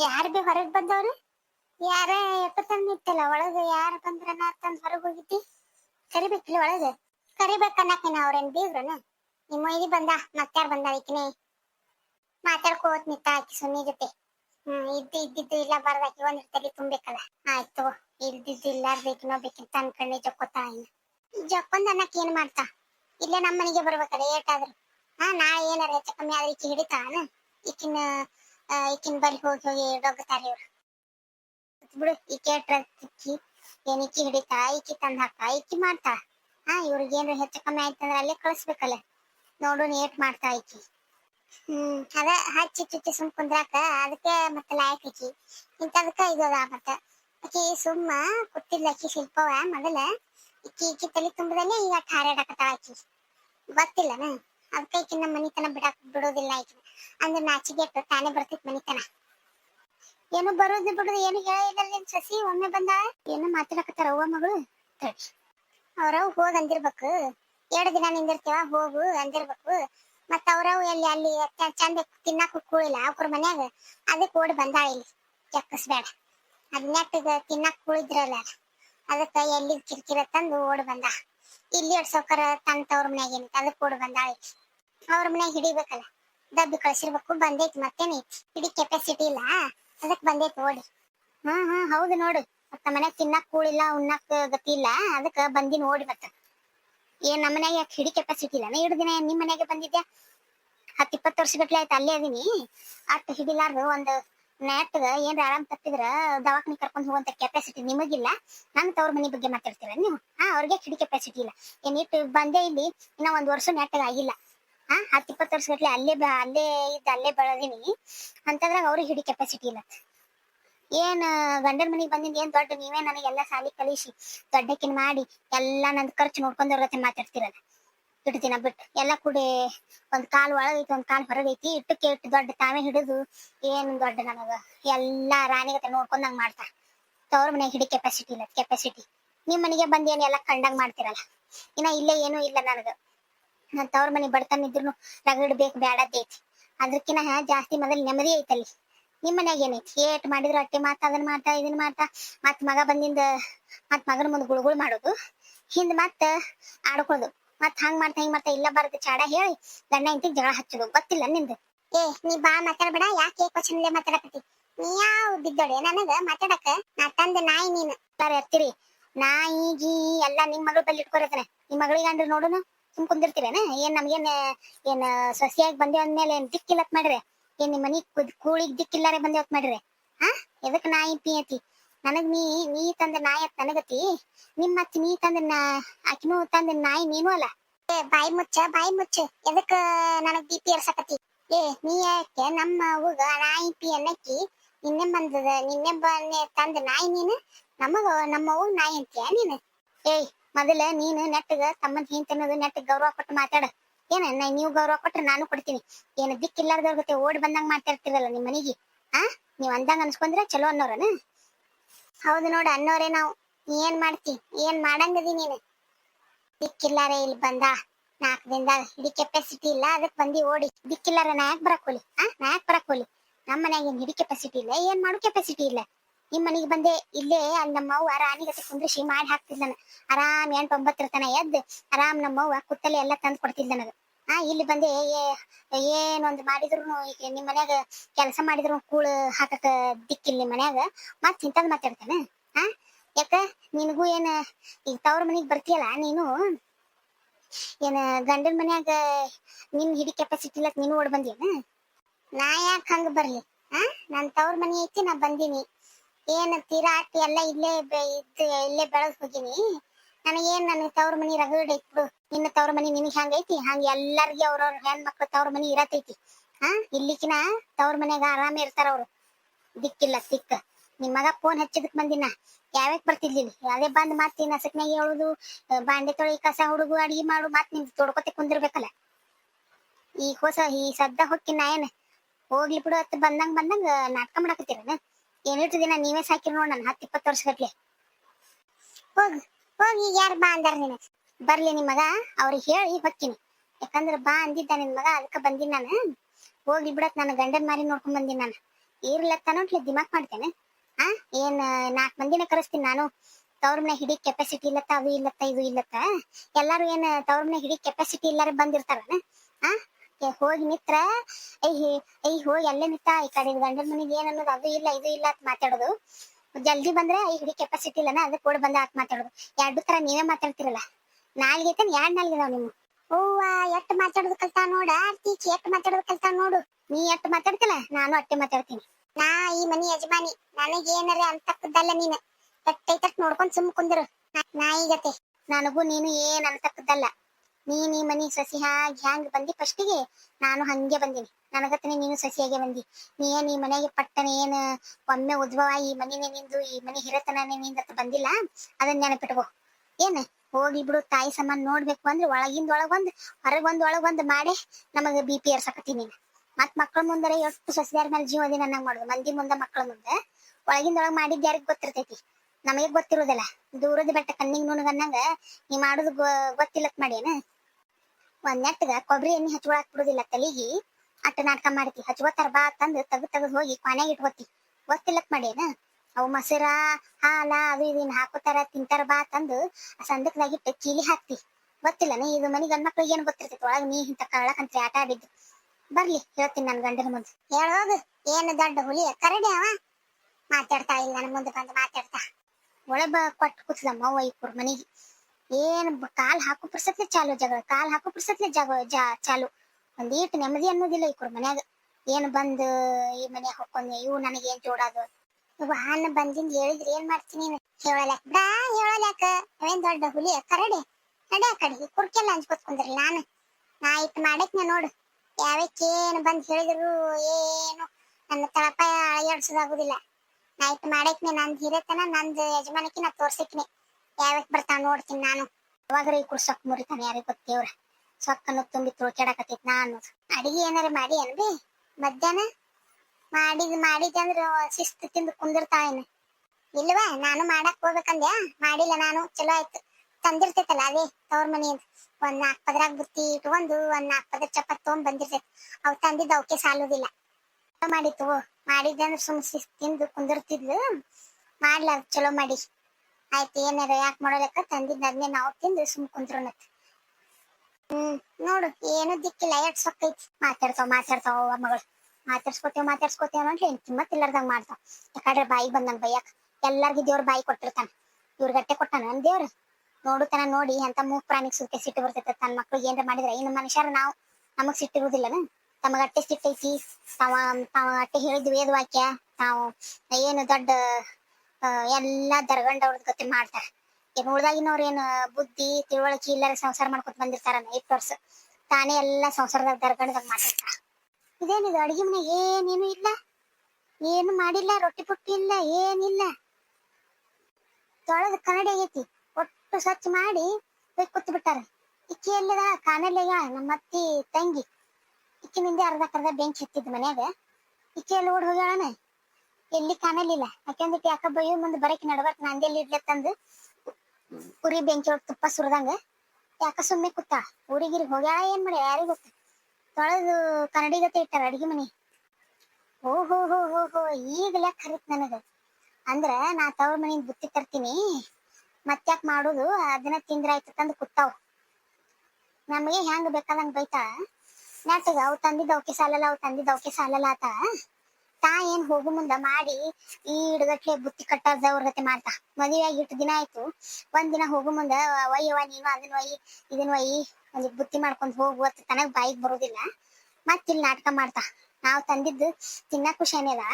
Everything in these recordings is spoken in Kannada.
ಯಾರು ಬಿ ಹೊರಗ್ ಬಂದವ್ರು? ಯಾರ ಎಪ್ಪತ್ತಂದ್ ಒಳಗ ಯಾರ ಬಂದ್ರನ ಅಂತಂದ್ ಹೊರಗ್ ಹೋಗಿದ್ದಿ? ಕರಿಬೇಕಿಲ್ಲ ಒಳಗ? ಕರಿಬೇಕನ್ನಕಿನ ಅವ್ರೇನ್ ಬೀಗ್ರನ ನಿಮ್ಮ ಮೈದಿ ಬಂದ, ಮತ್ತಾರ ಬಂದ ಈಕಿನೇ ಮಾತಾಡ್ಕೋತ್ ನಿಂತ ಆಕಿ ಸುಮ್ಮನೆ ಜೊತೆ. ಹ್ಮ್, ಇದ್ದು ಇದ್ದಿದ್ದು ಇಲ್ಲ ಬರ್ದಾಕಿ ಒಂದ್ ತಲೆ ತುಂಬೇಕಲ್ಲ ಆಯ್ತು ಇಲ್ದಿದ್ದು ಇಲ್ಲಾರ್ದೇಕಿನೋ ಬೇಕಿಂತ ಅನ್ಕೊಂಡೆ ಜೊಕ್ಕೋತಾ ಇಲ್ಲ ಜೊಕ್ಕೊಂದ್ ಅನ್ನಕ್ ಏನ್ ಮಾಡ್ತಾ? ಇಲ್ಲೇ ನಮ್ಮ ಮನೆಗೆ ಬರ್ಬೇಕಲ್ಲ ಏಟಾದ್ರು. ಹಾ, ನಾ ಏನಾರ ಹೆಚ್ಚು ಕಮ್ಮಿ ಆದ್ರೆ ಈಕಿ ಹಿಡಿತಾನ ಈಕಿನ ಈಕಿನ ಬಳಿ ಹೋಗಿ ಹೋಗಿ ಡೊಗ್ತಾರ ಇವ್ರು. ಬಿಡು ಈಕೆ. ತಿಕ್ಕಿ ಏನ್ ಈಕಿ ಹಿಡಿತಾ, ಈಕಿ ತಂದ್ ಹಾಕ ಈಕಿ ಮಾಡ್ತಾ? ಹಾ, ಇವ್ರಿಗೆ ಏನ್ರ ಹೆಚ್ಚು ಕಮ್ಮಿ ಆಯ್ತಂದ್ರ ಅಲ್ಲೇ ಕಳಿಸ್ಬೇಕಲ್ಲ. ನೋಡು ಏಟ್ ಮಾಡ್ತಾ ಈಕಿ. ಹ್ಮ್, ಅದ ಹಚ್ಚಿ ಚುಚ್ಚಿ ಸುಮ್ ಕುಂದ್ರಾಕ, ಅದಕ್ಕೆ ಮತ್ತೆ ಲಾಯಕ್ ಈಕಿ. ಇಂಥದಕ್ಕ ಇದು ಅದ ಮತ್ತ. ಆಕಿ ಸುಮ್ಮ ಕೂತಿದ್ಲ ಆಕಿ ಶಿಲ್ಪವ ಮೊದಲ. ಈಕಿ ಈಕಿ ತಲೆ ತುಂಬದಲ್ಲೇ ಈಗ ಹಾರಾಡಕತ್ತಾಳ ಆಕಿ. ಗೊತ್ತಿಲ್ಲನ? ಅದಕ್ಕೆ ಈಕಿ ನಮ್ಮ ಮನಿತನ ಬಿಡಾಕ್ ಬಿಡೋದಿಲ್ಲ ಈಕಿ ಅಂದ್ರೆ ನಾಚಿಗೆಟ್ಟು ತಾನೇ ಬರ್ತಿತ್ ಮನಿತನ. ಏನು ಬರೋದು ಬಿಡೋದು, ಏನು ಹೇಳಿಲ್ಲ ನಿನ್ ಸಸಿ, ಒಮ್ಮೆ ಬಂದ ಏನು ಮಾತಾಡಕತ್ತಾರ ಅವ್ವ ಮಗಳು? ಅವ್ರವ್ ಹೋಗ್ ಅಂದಿರ್ಬೇಕು. ಎರಡು ದಿನ ನಿಂದಿರ್ತೇವ, ಹೋಗು ಅಂದಿರ್ಬೇಕು. ಮತ್ತ ಅವ್ರವ್ ಎಲ್ಲಿ, ಅಲ್ಲಿ ಚಂದ ತಿನ್ನಾಕ ಕೂಳಿಲ್ಲ ಅವ್ರ ಮನ್ಯಾಗ ಅದಕ್ಕೆ ಓಡಿ ಬಂದಾಳ ಇಲ್ಲಿ. ಚಕ್ಕಸ್ಬೇಡ ಅದ್ ನೆಟ್ಟಗ ತಿನ್ನಾಕ ಕೂಳಿದ್ರಲ್ಲ. ಅದಕ್ಕ ಎಲ್ಲಿ ಕಿರಿಕಿರ ತಂದು ಓಡಿ ಬಂದ. ಇಲ್ಲಿ ಎರಡು ಸಾವಿರ ತಂದ ತವ್ರ ಮನ್ಯಾಗ ಏನಂತ ಅದಕ್ಕೆ ಓಡಿ ಬಂದಾಳ. ಅವ್ರ ಮನ್ಯಾಗ ಹಿಡಿಬೇಕಲ್ಲ. ದಬ್ಬಿ ಕಳ್ಸಿರ್ಬೇಕು, ಬಂದೈತಿ ಮತ್ತೇನಿ ಹಿಡಿ ಕೆಪಾಸಿಟಿ ಇಲ್ಲ. ಅದಕ್ ಬಂದೈತಿ ನೋಡಿ ಹ್ಮ್ ಹ್ಮ್, ಹೌದು ನೋಡು. ಮತ್ತ ಮನ್ಯಾಗ ತಿನ್ನಕ್ ಕೂಳಿಲ್ಲ ಉಣ್ಣಾಕ್ ಗತಿ ಇಲ್ಲ. ಅದಕ್ಕ ಬಂದಿ ನೋಡಿ ಮತ್ತ. ಏನ್ ನಮ್ಮ ಮನ್ಯಾಗ ಯಾಕೆ ಹಿಡಿ ಕೆಪಾಸಿಟಿ ಇಲ್ಲ? ಎರಡು ದಿನ ಏನ್ ನಿಮ್ ಮನ್ಯಾಗ ಬಂದಿದ್ಯಾ? ಹತ್ ಇಪ್ಪತ್ತು ವರ್ಷ ಗಟ್ಲೆ ಆಯ್ತು ಅಲ್ಲೇ ಅದೀನಿ. ಅಟ್ ಹಿಡಿಲಾರ್ದು ಒಂದ್ ನೆಟ್ಗ ಏನ್ರ ಆರಾಮ್ ತಪ್ಪಿದ್ರ ದವಾಖಾನಿ ಕರ್ಕೊಂಡ್ ಹೋಗುವಂತ ಕೆಪಾಸಿಟಿ ನಿಮಗಿಲ್ಲ. ನನ್ ತವ್ರ ಮನೆ ಬಗ್ಗೆ ಮಾತಾಡ್ತೀರ ನೀವು ಹಾ, ಅವ್ರಿಗೆ ಹಿಡಿ ಕೆಪಾಸಿಟಿ ಇಲ್ಲ? ಏನಿಟ್ಟು ಬಂದೇ ಇಲ್ಲಿ, ಇನ್ನ ಒಂದ್ ವರ್ಷ ನೆಟ್ಟಗ ಆಗಿಲ್ಲ. ಹಾ ಇಪ್ಪತ್ತು ವರ್ಷ ಗಟ್ಲೆ ಅಲ್ಲೇ ಅಲ್ಲೇ ಇದ್ದ, ಅಲ್ಲೇ ಬೆಳೆದಿನಿ. ಅಂತಂದ್ರಾಗ ಅವ್ರಿಗೆ ಹಿಡಿ ಕೆಪಾಸಿಟಿ ಇಲ್ಲ. ಏನ್, ಗಂಡನ ಮನೆಗೆ ಬಂದಿದ್ ಏನ್ ದೊಡ್ಡ, ನೀವೇ ನನಗೆ ಎಲ್ಲಾ ಸಾಲಿ ಕಲಿಸಿ ದೊಡ್ಡಕಿನ ಮಾಡಿ, ಎಲ್ಲಾ ನಂದ್ ಖರ್ಚು ನೋಡ್ಕೊಂಡವ್ರ ಜೊತೆ ಮಾತಾಡ್ತಿರಲ್ಲ. ಇಟ್ಟು ಬಿಟ್ಟು ಎಲ್ಲಾ ಕೂಡಿ ಒಂದ್ ಕಾಲ್ ಒಳಗೈತಿ ಒಂದ್ ಕಾಲ್ ಹೊರಗೈತಿ ಇಟ್ಟಕ್ಕೆ ಇಟ್ಟು ದೊಡ್ಡ ತಾವೇ ಹಿಡಿದು ಏನ್ ದೊಡ್ಡ ನನಗ. ಎಲ್ಲಾ ರಾಣಿಗತೆ ನೋಡ್ಕೊಂಡಂಗ್ ಮಾಡ್ತಾ. ತವ್ರ ಮನೆಗೆ ಹಿಡಿ ಕೆಪಾಸಿಟಿ ಇಲ್ಲ ಕೆಪಾಸಿಟಿ ನಿಮ್ ಮನೆಗೆ ಬಂದ್ ಏನ್ ಎಲ್ಲ ಕಂಡಂಗ್ ಮಾಡ್ತಿರಲ್ಲ. ಇನ್ನ ಇಲ್ಲೇ ಏನೂ ಇಲ್ಲ ನನಗ. ನನ್ ತವ್ರ ಮನೆ ಬಡತನ ಇದ್ರು ರಗಡ್ ಬೇಕು ಬ್ಯಾಡದ್ದೈತಿ ಅದಕ್ಕಿನ ಜಾಸ್ತಿ ಮೊದಲು ನೆಮ್ಮದಿ ಐತಲ್ಲಿ. ನಿಮ್ಮ ಮನ್ಯಾಗ ಏನೈತಿ ಏಟ್ ಮಾಡಿದ್ರು ಅಟ್ಟೆ ಮಾತ ಅದನ್ನ ಮಾಡ್ತಾ ಇದನ್ನ ಮಾಡ್ತಾ ಮತ್ ಮಗ ಬಂದಿಂದ ಮತ್ ಮಗನ ಮುಂದೆ ಗುಳುಗುಳು ಮಾಡೋದು. ಹಿಂದ್ ಮತ್ತ ಆಡ್ಕೊಳ್ಳೋದು ಮತ್ ಹಂಗ್ ಮಾಡ್ತಾ ಹಿಂಗ್ ಮಾಡ್ತಾ ಇಲ್ಲ ಬರದ್ ಚಾಡ ಹೇಳಿ ಗಂಡ ಇಂತಿಗ್ ಜಗಳ ಹಚ್ಚೋದು. ಗೊತ್ತಿಲ್ಲ ನಿಂದು. ಏ ನೀ ಬಾ ಮಾತಾಡಬೇಡ. ಯಾಕೆ ಕ್ವಶನ್ ಮಾತಾಡಕತ್ತಿ? ನೀ ಯಾವ ಬಿದ್ದೋಡೆ ನನಗ ಮಾತಾಡಕ ನಾ ತಂದ ನಾಯಿ ನೀನು. ಎಲ್ಲಾರು ಇರ್ತೀರಿ? ನಾಯಿ ಜೀ ಎಲ್ಲಾ ನಿಮ್ ಮಗಳ ಬಲ್ಲಿ ಇಟ್ಕೊರತನ. ನಿಮ್ ಮಗಳಿಗೆ ನೋಡುನು? ಸುಮ್ ಕುಂದಿರ್ತೀರೇನ? ಏನ್ ನಮ್ಗೇನ್ ಏನ್ ಸೊಸಿಯಾಗಿ ಬಂದೇವ್ ಅಂದ್ಮೇಲೆ ಏನ್ ದಿಕ್ಕಿಲ್ಲತ್ ಮಾಡ್ರೆ? ಏನ್ ನಿಮ್ ಮನಿ ಕುದ್- ಕೂಳಿಗ್ ದಿಕ್ಕಿಲ್ಲಾರೆ ಬಂದೇವತ್ ಮಾಡ್ರೆ? ಹಾ? ಎದಕ್ ನಾಯಿ ಪಿ ಐತಿ ನನಗ್ ನೀ ನೀ ತಂದ ನಾಯಿ ಅತ್ ನನಗತಿ. ನಿಮ್ ಮತ್ ನೀ ತಂದ ನಾ, ಆಕಿನೂ ತಂದ ನಾಯಿ ನೀನು ಅಲ್ಲ. ಏ, ಬಾಯಿ ಮುಚ್ಚ ಬಾಯಿ ಮುಚ್ಚ. ಎದಕ್ ನನಗ್ ಬಿ ಪಿ ಏರ್ಸಕತಿ? ಏ, ನೀ ಯಾಕೆ ನಮ್ಮ ಅವ್ಗ ನಾಯಿ ಪಿ ಅನ್ನಕ್ಕಿ ನಿನ್ನೆ ಬಂದದ, ನಿನ್ನೆ ಬನ್ನೆ ತಂದ ನಾಯಿ ನೀನು? ನಮಗ, ನಮ್ಮ ಅವ್ಗ ನಾಯಿ ಅಂತೀಯ ನೀನು? ಏಯ್ ಮೊದಲ ನೀನು ನೆಟ್ಟಗ, ತಮ್ಮನ್ ಹಿಂತ ಅನ್ನೋದು ನೆಟ್ಟಗ್ ಗೌರವ ಕೊಟ್ಟು ಮಾತಾಡ. ಏನ, ನಾ- ನೀವು ಗೌರವ ಕೊಟ್ರೆ ನಾನು ಕೊಡ್ತೀನಿ. ಏನು ದಿಕ್ಕಿಲ್ಲಾರ್ದವ್ರ ಜೊತೆ ಓಡಿ ಬಂದಂಗ ಮಾತಾಡ್ತಿರಲ್ಲ ನಿಮ್ ಮನಿಗೆ? ಆ? ನೀವ್ ಅಂದಂಗ ಅನ್ಸ್ಕೊಂಡ್ರೆ ಚಲೋ ಅನ್ನೋರನ? ಹೌದು ನೋಡು, ಅನ್ನೋರೇ ನಾವು. ನೀ ಏನ್ ಮಾಡ್ತಿ? ಏನ್ ಮಾಡಂಗದಿ ನೀನು? ದಿಕ್ಕಿಲ್ಲಾರೆ ಇಲ್ಲಿ ಬಂದ. ನಾಲ್ಕು ದಿನದಾಗ ಹಿಡಿ ಕೆಪಾಸಿಟಿ ಇಲ್ಲ, ಅದಕ್ ಬಂದಿ ಓಡಿ. ದಿಕ್ಕಿಲ್ಲಾರ ನಾ ಯಾಕೆ ಬರಕ್ ಹೋಲಿ? ಆ? ನಾ ಯಾಕೆ ಬರಕ್ ಹೋಲಿ? ನಮ್ಮ ಮನ್ಯಾಗ ಏನ್ ಹಿಡಿ ಕೆಪಾಸಿಟಿ ಇಲ್ಲ, ಏನ್ ಮಾಡು ಕೆಪಾಸಿಟಿ ಇಲ್ಲ. ನಿಮ್ ಮನೆಗೆ ಬಂದೆ, ಇಲ್ಲೇ ಅಲ್ಲಿ ನಮ್ಮ ಅವ್ವ ರಾಣಿಗತೆ ಕುಂದ್ರಿಸಿ ಮಾಡಿ ಹಾಕ್ತಿದ್ಲ ಆರಾಮ್ ಏನ್ ಒಂಬತ್ತರ ತನ ಎದ್ದು, ಆರಾಮ್ ನಮ್ಮವ್ವ ಕುತ್ತಲೆ ಎಲ್ಲ ತಂದ್ ಕೊಡ್ತಿದ್ಲ ಆ, ಇಲ್ಲಿ ಬಂದೆ ಏನೊಂದ್ ಮಾಡಿದ್ರು ಈಗ ನಿಮ್ ಮನ್ಯಾಗ ಕೆಲಸ ಮಾಡಿದ್ರು ಕೂಳು ಹಾಕಕ ದಿಕ್ಕಿಲ್ಲ ನಿಮ್ ಮನ್ಯಾಗ. ಮತ್ ಇಂತದ್ ಮಾತಾಡ್ತಾನ, ಆ? ಯಾಕ, ನಿನಗೂ ಏನ, ಈಗ ತವ್ರ ಮನಿಗ್ ಬರ್ತೀಯಲ್ಲ ನೀನು? ಏನ ಗಂಡನ ಮನ್ಯಾಗ ನಿನ್ ಹಿಡಿ ಕೆಪಾಸಿಟಿ ಇಲ್ಲ ನೀನು ಓಡ್ ಬಂದಿಯನ? ನಾ ಯಾಕ ಹಂಗ ಬರ್ಲಿ, ಆ? ನನ್ ತವ್ರ ಮನಿ ಐತಿ, ನಾ ಬಂದೀನಿ. ಏನ್ ತೀರಾ ಅಟ್ಟಿ ಎಲ್ಲ ಇಲ್ಲೇ ಇದ್ದು ಇಲ್ಲೇ ಬೆಳಗ್ ಹೋಗಿನಿ. ನನಗೇನ್ ನನ್ನ ತವ್ರ ಮನಿ ರಗಡ್ ಐತಿ ಬಿಡು. ನಿನ್ನ ತವ್ರ ಮನಿ ನಿನಗ್ ಹಂಗೈತಿ ಹಂಗ ಎಲ್ಲಾರ್ಗಿ ಅವ್ರವ್ರ ಹೆಣ್ಮಕ್ಳು ತವ್ರ ಮನಿ ಇರತೈತಿ. ಹಾ? ಇಲ್ಲಿಕಿನ ತವ್ರ ಮನ್ಯಾಗ ಆರಾಮ ಇರ್ತಾರ ಅವ್ರು. ದಿಕ್ಕಿಲ್ಲ ಸಿಕ್ಕ. ನಿಮ್ ಮಗ ಫೋನ್ ಹಚ್ಚಿದಕ್ ಬಂದಿನ? ಯಾವ್ಯಾಕ್ ಬರ್ತಿದ್ಲಿಲ್ಲ ಅದೇ ಬಂದ್ ಮತ್ ನಸಕ್ನಾಗ ಹೇಳುದು ಆ, ಬಾಂಡೆ ತೊಳಿ ಕಸ ಹುಡುಗು ಅಡಿಗೆ ಮಾಡು ಮತ್ ನಿಮ್ ತೊಡ್ಕೊತೆ ಕುಂದಿರ್ಬೇಕಲ್ಲ. ಈ ಹೊಸ ಈ ಸದ್ದ ಹೊಕ್ಕಿ ನಾ ಏನ್? ಹೋಗ್ಲಿ ಬಿಡು ಅತ್ ಬಂದಂಗ ಬಂದಂಗ ನಾಟಕ ಮಾಡಕತ್ತೀರನ? ಏನಿಟ್ಟು ದಿನ ನೀವೇ ಸಾಕಿರ್ ನೋಡ್ ನನ್ ಹತ್ತು ಇಪ್ಪತ್ತು ವರ್ಷ ಗಟ್ಲೆ. ಹೋಗ್, ಹೋಗಿ ಯಾರು ಬಾ ಅಂದಾರ ನೀನು. ಬರ್ಲಿ ನಿಮ್ ಮಗ, ಅವ್ರಿಗೆ ಹೇಳಿ ಹೊಕ್ಕಿನಿ. ಯಾಕಂದ್ರ ಬಾ ಅಂದಿದ್ದ ನಿನ್ ಮಗ ಅದಕ್ಕ ಬಂದಿನ ನಾನು. ಹೋಗ್ಲಿ ಬಿಡತ್ ನನ್ನ ಗಂಡನ್ ಮಾರಿ ನೋಡ್ಕೊಂಡ್ ಬಂದಿನ್ ನಾನು. ಇರ್ಲತ್ತಾನೋಟ್ಲೆ ದಿಮಾಕ್ ಮಾಡ್ತೇನೆ. ಆ, ಏನ್ ನಾಲ್ಕ್ ಮಂದಿನ ಕರೆಸ್ತೀನಿ ನಾನು. ತವ್ರ ಹಿಡಿ ಕೆಪಾಸಿಟಿ ಇಲ್ಲತ್ತ, ಅದು ಇಲ್ಲತ್ತ, ಇದು ಇಲ್ಲತ್ತ. ಎಲ್ಲಾರು ಏನ್, ತವ್ರ ಹಿಡಿ ಕೆಪಾಸಿಟಿ ಇಲ್ಲಾರು ಬಂದಿರ್ತಾರನ? ಆ ಏ, ಹೋಗಿ ನಿತ್ರ ಐ ಐ ಹೋಗಿ ಅಲ್ಲೇ ನಿತ್ತ ಈ ಕಡೆ ಗಂಡನ ಮನೆಗೆ ಏನನ್ನೋದು ಅದು ಇಲ್ಲ ಇದು ಇಲ್ಲ ಅಂತ ಮಾತಾಡೋದು. ಜಲ್ದಿ ಬಂದ್ರೆ ಈ ಹುಡುಗಿ ಕೆಪಾಸಿಟಿ ಇಲ್ಲನ ಅದು ಕೂಡ ಬಂದ ಅಂತ ಮಾತಾಡೋದು. ಎರಡು ತರ ನೀವೇ ಮಾತಾಡ್ತಿರಲ್ಲ. ನಾಲ್ಗೆ ಐತೇನ್ ಎರಡ್ ನಾಲ್ಗೆ ಇದಾವ ನಿಮ್ಮ ಹೂವ ಎಷ್ಟ್ ಮಾತಾಡೋದು ಕಲ್ತಾ ನೋಡ ಟೀಚಿ ಎಷ್ಟ್ ಮಾತಾಡೋದು ಕಲ್ತಾ ನೋಡು. ನೀ ಎಷ್ಟ್ ಮಾತಾಡ್ತಿಲ್ಲ ನಾನು ಅಟ್ಟೆ ಮಾತಾಡ್ತೀನಿ. ನಾ ಈ ಮನಿ ಯಜಮಾನಿ ನನಗೆ ಅಂತಕ್ಕದ್ದಲ್ಲ ನೀನು. ತಟ್ಟೈ ತಟ್ ನೋಡ್ಕೊಂಡ್ ಸುಮ್ ಕುಂದಿರು. ನಾಯಿ ಗತಿ ನನಗೂ ನೀನು ಏನ್ ಅಂತಕ್ಕದ್ದಲ್ಲ ನೀನ್ ನೀ ಮನಿ ಸಸಿ ಹಾಗೆ ಹ್ಯಾಂಗ್ ಬಂದಿ? ಫಸ್ಟಿಗೆ ನಾನು ಹಂಗೆ ಬಂದೀನಿ. ನನಗತ್ತನೆ ನೀನು ಸಸಿಯಾಗೆ ಬಂದಿ. ನೀ ಈ ಮನೆಗೆ ಪಟ್ಟನೆ ಏನ್ ಒಮ್ಮೆ ಉದ್ಭವ ಈ ಮನಿನೇ ನಿಂದು, ಈ ಮನಿ ಹಿರತನನೇ ನಿಂದತ್ತ ಬಂದಿಲ್ಲ? ಅದನ್ನ ನೆನಪಿಟ್ಬೋ ಏನ್? ಹೋಗಿ ಬಿಡು, ತಾಯಿ ಸಮಾನ ನೋಡ್ಬೇಕು ಅಂದ್ರೆ ಒಳಗಿಂದ ಒಳಗ್ ಒಂದ್ ಹೊರಗ್ ಒಂದ್ ಒಳಗ್ ಒಂದ್ ಮಾಡಿ. ನಮಗ ಬಿ ಪಿ ಏರ್ಸಕತ್ತಿ ನೀನ್. ಮತ್ ಮಕ್ಳ ಮುಂದರೆ ಎಷ್ಟು ಸಸಿದಾರ ಮೇಲೆ ಜೀವ ದಿನ ನಂಗ್ ಮಾಡುದು? ಮಂದಿ ಮುಂದೆ ಮಕ್ಳ ಮುಂದೆ. ಒಳಗಿಂದ ಒಳಗ್ ಮಾಡಿದ್ ಯಾರಿಗ್ ಗೊತ್ತಿರ್ತೈತಿ? ನಮಗೆ ಗೊತ್ತಿರುದಿಲ್ಲ. ದೂರದ ಬೆಟ್ಟ ಕಣ್ಣಿಗೆ ನುಣಗನ್ನಂಗ ನೀ ಮಾಡೋದು ಗೊ- ಗೊತ್ತಿಲ್ಲತ್ ಮಾಡೇನ ಒಂದ್ ನೆಟ್ಟಗ ಕೊಬ್ಬರಿ ಎಣ್ಣೆ ಹಚ್ಕೊಳಕ್ ಬಿಡುದಿಲ್ಲ ತಲಿಗಿ. ಅಟ್ಟ ನಾಟಕ ಮಾಡ್ತಿ. ಹಚ್ಕೋತಾರ ಬಾ ತಂದು ತಗ ತೆಗ್ದ್ ಹೋಗಿ ಕೊನೆಗೆ ಇಟ್ಕೋತಿ ಗೊತ್ತಿಲ್ಲಕ್ ಮಾಡೇನ ಅವು ಮೊಸರ, ಹಾಲ, ಅದು ಇದನ್ನ ಹಾಕೋತಾರ, ತಿಂತಾರ ಬಾ ತಂದು ಆ ಚೀಲಿ ಹಾಕ್ತಿ. ಗೊತ್ತಿಲ್ಲನ ಇದು ಮನಿ ಗಂಡ ಮಕ್ಳಿಗೆ ಏನ್ ಗೊತ್ತಿರ್ತೈತಿ? ಒಳಗ ನೀ ಹಿಂತ ಕಳ್ಳಕಂತ್ರಿ ಆಟ ಆಡಿದ್ದು. ಬರ್ಲಿ, ಹೇಳ್ತೀನಿ ನನ್ ಗಂಡನ ಮುಂದೆ. ಹೇಳೋದು, ಏನು ದೊಡ್ಡ ಹುಲಿ? ಕರಡಿ ಅವ? ಮಾತಾಡ್ತಾ ಇಲ್ಲ ನನ್ನ ಮುಂದೆ ಬಂದು ಮಾತಾಡ್ತಾ. ಒಳಗ ಕೊಟ್ಟು ಕೂತದಮ್ಮ ಅವ್ವ ಮನೆಗೆ. ಏನ್ ಬ- ಕಾಲ್ ಹಾಕು ಪುರ್ಸತ್ಲೆ ಚಾಲು ಜಗಳ, ಕಾಲ್ ಹಾಕು ಪುರ್ಸತ್ಲೆ ಜಗ, ಜಾ, ಚಾಲು. ಒಂದೀಟ್ ನೆಮ್ಮದಿ ಅನ್ನೋದಿಲ್ಲ ಇವ್ರ ಮನ್ಯಾಗ. ಏನ್ ಬಂದು ಈ ಮನ್ಯಾಗ ಹೊಕ್ಕೊಂಡ್ ಇವು ನನಗೆ ಏನ್ ಜೋಡಾದು? ವಾಹನ ಬಂದಿಂದ ಹೇಳಿದ್ರೆ ಏನ್ ಮಾಡ್ತೀನಿ ಹೇಳಲ್ಯಾಕ? ಬಾ ಹೇಳಲ್ಯಾಕ? ಅವೇನ್ ದೊಡ್ಡ ಹುಲಿ, ಕರಡಿ? ನಡೆ ಆ ಕಡೆ ಕುರ್ಕೆಲ್ಲ ಹಂಚ್ಕೊತ್ ಕುಂದ್ರಲ್ಲ ನಾನು. ನಾ ಇಟ್ ಮಾಡಕ್ನ ನೋಡು. ಯಾವಕ್ಕೇನು ಬಂದ್ ಹೇಳಿದ್ರು, ಏನು? ನನ್ನ ತಳಪಾಯ ಅಳಗಾಡ್ಸೋದಾಗುದಿಲ್ಲ ನಾ ಇಟ್ ನಾನು ನಂದ್ ಹಿರೇತನ, ನಂದ್ ಯಜಮಾನಕಿ ನಾ ತೋರ್ಸಿಕ್ನಿ ಯಾವಕ್ ಬರ್ತಾವ ನೋಡ್ತೀನಿ ನಾನು. ಅವಾಗ ರೀ ಕುಡ್ಸಕ್ ಮುರಿತಾನೆ ಯಾರಿಗ್ ಗೊತ್ತೇವ್ರ ಸೊಕ್ಕನ್ನು ತುಂಬಿ ತುಳ್ಕ್ಯಾಡಕತ್ತೈತ್ ನಾ ಅನ್ನೋದು ಅಡಿಗೆ ಏನಾರ ಮಾಡಿ ಏನ್ರಿ ಮಧ್ಯಾಹ್ನ? ಮಾಡಿದ್ ಮಾಡಿದ್ದೆ ಶಿಸ್ತು ತಿಂದು ಕುಂದಿರ್ತಾವೇನ ಇಲ್ವಾ? ನಾನು ಮಾಡಕ್ ಹೋಗ್ಬೇಕಂದ್ಯಾ? ಮಾಡಿಲ್ಲ ನಾನು. ಚಲೋ ಆಯ್ತು. ತಂದಿರ್ತೈತಲ್ಲ ಅದೇ ತವ್ರ ಮನೆಯಿಂದ ಒಂದ್ ನಾಲ್ಕ್ ಪದ್ರಾಗ ಬುತ್ತಿ ಇಟ್ಕೊಂಡು, ಒಂದ್ ನಾಲ್ಕ್ ಪದ್ರ ಚಪಾತ್ ತಗೊಂಡ್ ಬಂದಿರ್ತೈತಿ. ಅವ್ ತಂದಿದ್ದು ಅವಕ್ಕೆ ಸಾಲುದಿಲ್ಲ. ಮಾಡಿತ್ತು ಅಂದ್ರೆ ಸುಮ್ ತಿಂದು ಕುಂದಿರ್ತಿದ್ಲು. ಮಾಡ್ಲ, ಚಲೋ ಮಾಡಿ. ಆಯ್ತು, ಏನಾರ ಯಾಕೆ ಮಾಡೋದಕ್ಕ ತಂದಿದ್ದ ಅದನ್ನೇ ನಾವು ತಿಂದು ಸುಮ್ ಕುಂತ್ರುನತ್ ಹ್ಮ್, ನೋಡು, ಏನು ದಿಕ್ಕಿಲ್ಲ ಎಷ್ಟ್ ಸೊಕ್ಕೈತಿ ಮಾತಾಡ್ತಾವ ಮಾತಾಡ್ತಾವ ಮಗಳು. ಮಾತಾಡ್ಸ್ಕೊತೇವ್ ಮಾತಾಡ್ಸ್ಕೊತೇವ್ ಅಂತ ಹೆಂಡತಿ ಕಿಮ್ಮತ್ ಇಲ್ಲಾರ್ದಂಗ್ ಮಾಡ್ತಾವ. ಯಾಕಂದ್ರೆ ಬಾಯಿ ಬಂದಂಗ್ ಬೈಯಾಕ. ಎಲ್ಲಾರ್ಗಿ ದೇವ್ರ ಬಾಯಿ ಕೊಟ್ಟಿರ್ತಾನ. ಇವ್ರ ಗಟ್ಟೆ ಕೊಟ್ಟಾನ ನನ್ ದೇವ್ರ? ನೋಡುತ್ತಾನ ನೋಡಿ ಅಂತ ಮೂಕ್ ಪ್ರಾಣಿಗ್ ಸುತ್ತೆ ಸಿಟ್ಟು ಬರ್ತೈತೆ ತನ್ನ ಮಕ್ಳಿಗೆ ಏನ್ರ ಮಾಡಿದ್ರೆ. ಇನ್ನು ಮನುಷ್ಯರ ನಾವು, ನಮಗ್ ಸಿಟ್ಟಿರುದಿಲ್ಲನ ತಮಗ ಅಟ್ಟೆ ಸಿಟ್ಟೈತಿ ತಾವ ತಾವ ಅಟ್ಟೆ ಹೇಳಿದ್ ವೇದ ವಾಕ್ಯ. ತಾವು, ಏನು ದೊಡ್ಡ ಎಲ್ಲ ದರ್ಗಂಡವ್ರದ್ ಗತಿ ಮಾಡ್ತಾರ. ಏನ್ ಉಳ್ದಾಗಿನವ್ರ ಏನ್ ಬುದ್ಧಿ, ತಿಳುವಳಿಕೆ ಇಲ್ಲಾರ ಸಂಸಾರ ಮಾಡ್ಕೊತ ಬಂದಿರ್ತಾರ ಇಟ್ಟು ವರ್ಷ. ತಾನೇ ಎಲ್ಲಾ ಸಂಸಾರದಾಗ ದರ್ಗಂಡದಾಗ ಮಾಡಿರ್ತಾರ ಇದೇನಿದು ಅಡಿಗೆ ಮನೆ? ಏನೇನು ಇಲ್ಲ. ಏನು ಮಾಡಿಲ್ಲ, ರೊಟ್ಟಿ ಪುಟ್ಟಿ ಇಲ್ಲ, ಏನಿಲ್ಲ. ತೊಳೆದ ಕನ್ನಡಿ ಆಗೈತಿ. ಒಟ್ಟು ಸ್ವಚ್ಛ ಮಾಡಿ ಹೋಗಿ ಕೂತ್ ಬಿಟ್ಟಾರ ಇಕ್ಕಿ ಎಲ್ಲದ? ಕಾನಲ್ಲಿಗ ನಮ್ಮ ಅತ್ತಿ ತಂಗಿ. ಇಕ್ಕಿ ನಿಂದೆ ಅರ್ಧ ಅರ್ಧ ಬೆಂಚ್ ಹತ್ತಿದ್ ಮನ್ಯಾಗ. ಇಕ್ಕಿ ಎಲ್ಲಿ ಓಡ್ ಹೋಗ್ಯಾಳನ? ಎಲ್ಲಿ ಕಾಣಲಿಲ್ಲ. ಯಾಕಂದ್ರೆ ಯಾಕ ಬಯ್ಯೋ ಮುಂದೆ ಬರಕ್ ನಡ್ಬರ್ಕ್ ನಂದೆಲ್ಲಿ ಇಡ್ಲತ್ತಂದು ಉರಿ ಬೆಂಕಿ ಒಳಗ್ ತುಪ್ಪ ಸುರಿದಂಗ. ಯಾಕ ಸುಮ್ಮನೆ ಕೂತ? ಊರಿಗಿರಿ ಹೋಗ್ಯಾಳ ಏನ್ ಮಾಡಿ ಯಾರಿಗ್ ಗೊತ್ತ? ತೊಳೆದು ಕನ್ನಡಿ ಜೊತೆ ಇಟ್ಟಾರ ಅಡಿಗೆ ಮನಿ. ಓ ಹೋ ಹೋ ಹೋ ಹೋ ಈಗ ಲೆಕ್ಕ ಹರಿತ್ ನನಗ. ಅಂದ್ರ ನಾ ತವ್ರ ಮನಿಯಿಂದ ಬುತ್ತಿ ತರ್ತೀನಿ. ಮತ್ತ್ಯಾಕ್ ಮಾಡುದು, ಅದನ್ನ ತಿಂದ್ರಾಯ್ತು ತಂದು ಕೂತಾವ್ ನಮಗೆ ಹೆಂಗ್ ಬೇಕಾದಂಗ್ ಬೈತಾ ನೆಟ್ಟಗ ಅವ್ ತಂದಿದ್ದ ಅವಕ್ಕೆ ಸಾಲಲ್ಲ, ಅವ್ ತಂದಿದ್ದ ಅವಕ್ಕೆ ಸಾಲಲ್ಲ ಆತ. ತಾ ಏನ್ ಹೋಗು ಮುಂದ ಮಾಡಿ ಈ ಹಿಡ್ಗಟ್ಲೆ ಬುತ್ತಿ ಕಟ್ಟದವ್ರ ಗತೆ ಮಾಡ್ತಾ. ಮದುವೆ ಆಗಿ ಇಟ್ಟು ದಿನ ಆಯ್ತು. ಒಂದ್ ದಿನ ಹೋಗು ಮುಂದ ಒಯ್ಯವ ನೀನು ಅದನ್ನ ಒಯ್ಯಿ ಇದನ್ನ ಒಯ್ಯಿ ಒಂದ್ ಬುತ್ತಿ ಮಾಡ್ಕೊಂಡ್ ಹೋಗು, ಅಂತ ತನಗ್ ಬಾಯಿಗ್ ಬರೋದಿಲ್ಲ. ಮತ್ ಇಲ್ಲಿ ನಾಟಕ ಮಾಡ್ತಾ. ನಾವ್ ತಂದಿದ್ದು ತಿನ್ನಕ್ಕೂ ಶನಿದ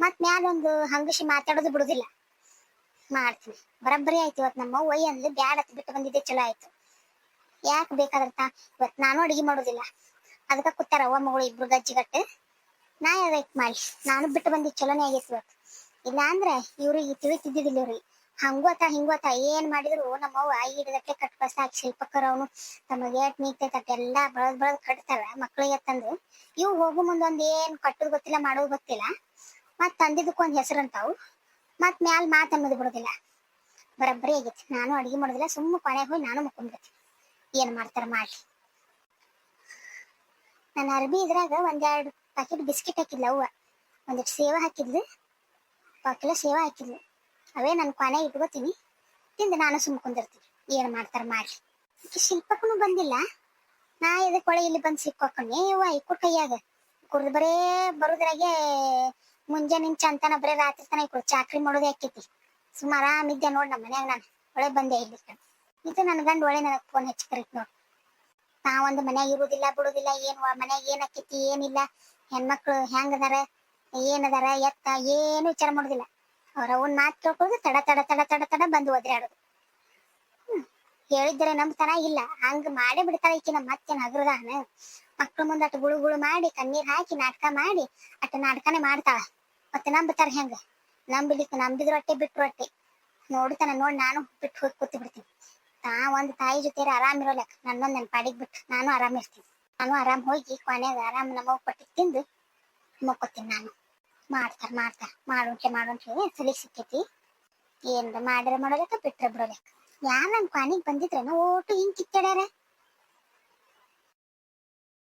ಮತ್ ಮ್ಯಾಲ ಒಂದು ಹಂಗಸಿ ಮಾತಾಡೋದು ಬಿಡುದಿಲ್ಲ. ಮಾಡ್ತೀನಿ. ಬರಬ್ಬರಿ ಆಯ್ತು ಇವತ್ ನಮ್ಮ ಒಯ್ಯ ಅಂದ್ಲು ಬ್ಯಾಡ ಬಿಟ್ಟು ಬಂದಿದ್ದೆ, ಚಲೋ ಆಯ್ತು. ಯಾಕೆ ಬೇಕಾದ್ರತ ಇವತ್ ನಾನು ಅಡಿಗೆ ಮಾಡೋದಿಲ್ಲ. ಅದಕ್ಕ ಕೂತಾರ ಅವ್ವ ಮಗಳು ಇಬ್ರು ಗಜ್ಜಿಗಟ್ಟು ನಾ ವೇಟ್ ಮಾಡಿ ನಾನು ಬಿಟ್ಟು ಬಂದಿ ಚಲೋನೇ ಆಗೈತಿ ಇಲ್ಲ ಅಂದ್ರೆ ಇವ್ರಿಗೆ ತಿಳಿತಿದ್ದಿದ್ದಿಲ್ಲ ರೀ ಹಂಗೋತ ಹಿಂಗೋತ ಏನ್ ಮಾಡಿದ್ರು ನಮ್ಮವ್ವ ಕಟ್ ಕಸ ಹಾಕಿ ಶಿಲ್ಪಕ್ಕರ್ ಅವನು ತಮಗೆ ಏಟ್ ನೀಗ್ತೈತೆ ಎಲ್ಲಾ ಬಳದ್ ಬಳದ್ ಕಟ್ತಾರ ಮಕ್ಳಿಗೆ ತಂದು ಇವು ಹೋಗು ಮುಂದೆ ಒಂದ್ ಏನ್ ಕಟ್ಟದ್ ಗೊತ್ತಿಲ್ಲ, ಮಾಡೋದ್ ಗೊತ್ತಿಲ್ಲ. ಮತ್ ತಂದಿದ್ದಕ್ಕೆ ಒಂದ್ ಹೆಸರು ಅಂತಾವು. ಮತ್ ಮ್ಯಾಲ್ ಮಾತ್ ಅನ್ನೋದು ಬಿಡೋದಿಲ್ಲ. ಬರಬ್ಬರಿ ಆಗೈತಿ. ನಾನು ಅಡಿಗೆ ಮಾಡೋದಿಲ್ಲ, ಸುಮ್ಮ ಕೊನೆಗೆ ಹೋಗಿ ನಾನು ಮುಕ್ಕೊಂಡ್ಬಿಡ್ತೀನಿ ಏನ್ ಮಾಡ್ತಾರ ಮಾಡ್ಲಿ ನನ್ನ ಅರ್ಬಿ ಇದ್ರಾಗ ಒಂದೆರಡು ಪ್ಯಾಕೆಟ್ ಬಿಸ್ಕಿಟ್ ಹಾಕಿದ್ಲು ಅವ್ವ. ಒಂದಿಷ್ಟು ಸೇವ ಹಾಕಿದ್ಲು. ಪಾಕಿಲ ಸೇವ ಹಾಕಿದ್ಲು. ಅವೇ ನನ್ನ ಕೊನೆ ಇಟ್ಕೋತೀನಿ. ತಿಂದು ನಾನು ಸುಮ್ ಕುಂದಿರ್ತೀನಿ. ಏನ್ ಮಾಡ್ತಾರ ಮಾಡ್ಲಿ. ಈಕೆ ಶಿಲ್ಪಕ್ಕೂ ಬಂದಿಲ್ಲ. ನಾ ಎದಕ್ ಒಳಗೆ ಇಲ್ಲಿ ಬಂದು ಸಿಕ್ಕೋಕೊಂಡೆ ಅವ್ವ ಇಕ್ಕು ಕೈಯಾಗ. ಕುರ್ದು ಬರೇ ಬರೋದ್ರಾಗೆ ಮುಂಜಾನೆ ಚಂತನ ಬರೇ ರಾತ್ರಿ ತನಕ ಇಕ್ಕು ಚಾಕ್ರಿ ಮಾಡೋದೇ ಹಾಕೈತಿ ಆರಾಮಿದ್ದೆ ನೋಡಿ ನಮ್ಮ ಮನ್ಯಾಗ ನಾನು. ಒಳ್ಳೆ ಬಂದೆ ಇಲ್ಲಿ ಇದು ನನ್ನ ಗಂಡ ಒಳ್ಳೆ ನನಗೆ ಫೋನ್ ಹಚ್ಚಿ ಕರೀತಿ ನೋಡ್ ನಾವೊಂದು ಮನ್ಯಾಗ ಇರುದಿಲ್ಲ, ಬಿಡುದಿಲ್ಲ, ಏನ್ ಮನ್ಯಾಗ ಏನ್ ಆಕೈತಿ, ಏನಿಲ್ಲ. ಹೆಣ್ಮಕ್ಳು ಹೆಂಗದಾರ ಏನದಾರ ಎತ್ತ, ಏನು ವಿಚಾರ ಮಾಡುದಿಲ್ಲ. ಅವ್ರ ಅವನ್ ಮಾತು ಕೇಳ್ಕೊಳ್ದು ತಡ ತಡ ತಡ ತಡ ತಡ ಬಂದು ಹ್ಮ್. ಹೇಳಿದ್ರೆ ತನ ಇಲ್ಲ. ಹಂಗ ಮಾಡೇ ಬಿಡ್ತಾರ ಈಕಿನ ನಮ್ಮ ಮತ್ತೆ ಹಗರದಾನ. ಮಕ್ಳ ಮುಂದೆ ಅಟ್ ಗುಳು ಗುಳು ಮಾಡಿ, ಕಣ್ಣೀರ್ ಹಾಕಿ ನಾಟಕ ಮಾಡಿ, ಅಟ್ ನಾಟಕನೇ ಮಾಡ್ತಾಳ. ಮತ್ತೆ ನಂಬ್ತಾರ ಹೆಂಗ? ನಂಬಿಲಿಕ್ಕೆ ನಂಬಿದ್ರ ಅಟ್ಟೆ ಬಿಟ್ರು ಅಟ್ಟೆ ನೋಡ್ತಾನ, ನೋಡ್ ನಾನು ಬಿಟ್ಟು ಹೋಗಿ ಕೂತ್ ಬಿಡ್ತೀನಿ. ತಾ ಒಂದ್ ತಾಯಿ ಜೊತೆ ಆರಾಮ್ ಇರೋಲ್ಲ ನನ್ನೊಂದ್ ನನ್ ಪಾಡಿಗೆ ಬಿಟ್ಟು ನಾನು ಆರಾಮ್ ಇರ್ತೀನಿ. ನಾನು ಆರಾಮ್ ಹೋಗಿ ಕೊನೆಗ ಆರಾಮ್ ನಮ್ಮ ಪಟ್ಟಿ ತಿಂದು ಮಕ್ಕೋತೀನಿ ನಾನು. ಮಾಡ್ತಾರ ಮಾಡ್ತಾರ ಮಾಡುಂಟೆ ಹೇಳಿ ಸಲಿಗ್ ಸಿಕ್ಕೈತಿ? ಏನ್ರ ಮಾಡಿರ ಮಾಡೋದಕ್ಕ ಬಿಟ್ರೆ ಬಿಡೋದಕ್ಕ. ಯಾರ ನನ್ ಕೊನೆಗ್ ಬಂದಿದ್ರೇನೋ ಓಟು ಹಿಂಗ್ ಕಿತ್ತಾಡ್ಯಾರ.